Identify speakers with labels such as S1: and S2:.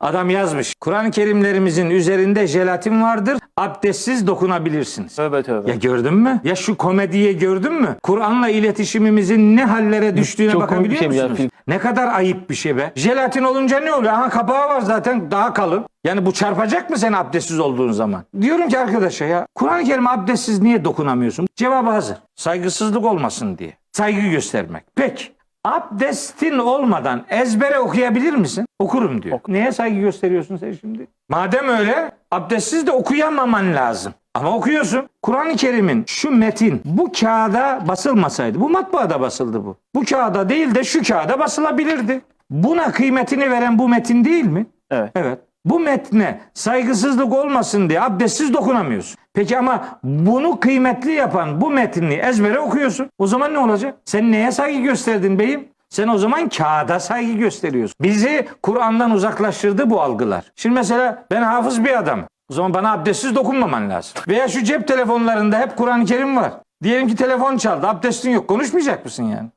S1: Adam yazmış. Kur'an-ı Kerimlerimizin üzerinde jelatin vardır. Abdestsiz dokunabilirsiniz.
S2: Tövbe tövbe.
S1: Ya gördün mü? Ya şu komediye gördün mü? Kur'an'la iletişimimizin ne hallere düştüğüne
S2: Çok komik bir
S1: bakabiliyor
S2: şey mi ya,
S1: musunuz?
S2: film?
S1: Ne kadar ayıp bir şey be. Jelatin olunca ne oluyor? Aha kapağı var zaten daha kalın. Yani bu çarpacak mı seni abdestsiz olduğun zaman? Diyorum ki arkadaşa ya Kur'an-ı Kerim abdestsiz niye dokunamıyorsun? Cevabı hazır. Saygısızlık olmasın diye. Saygı göstermek. Peki. Abdestin olmadan ezbere okuyabilir misin? Okurum diyor. Neye saygı gösteriyorsun sen şimdi? Madem öyle abdestsiz de okuyamaman lazım. Ama okuyorsun. Kur'an-ı Kerim'in şu metin bu kağıda basılmasaydı, bu matbaada basıldı bu. Bu kağıda değil de şu kağıda basılabilirdi. Buna kıymetini veren bu metin değil mi?
S2: Evet.
S1: Evet. Bu metne saygısızlık olmasın diye abdestsiz dokunamıyorsun. Peki ama bunu kıymetli yapan bu metni ezbere okuyorsun. O zaman ne olacak? Sen neye saygı gösterdin beyim? Sen o zaman kağıda saygı gösteriyorsun. Bizi Kur'an'dan uzaklaştırdı bu algılar. Şimdi mesela ben hafız bir adam. O zaman bana abdestsiz dokunmaman lazım. Veya şu cep telefonlarında hep Kur'an-ı Kerim var. Diyelim ki telefon çaldı, abdestin yok. Konuşmayacak mısın yani?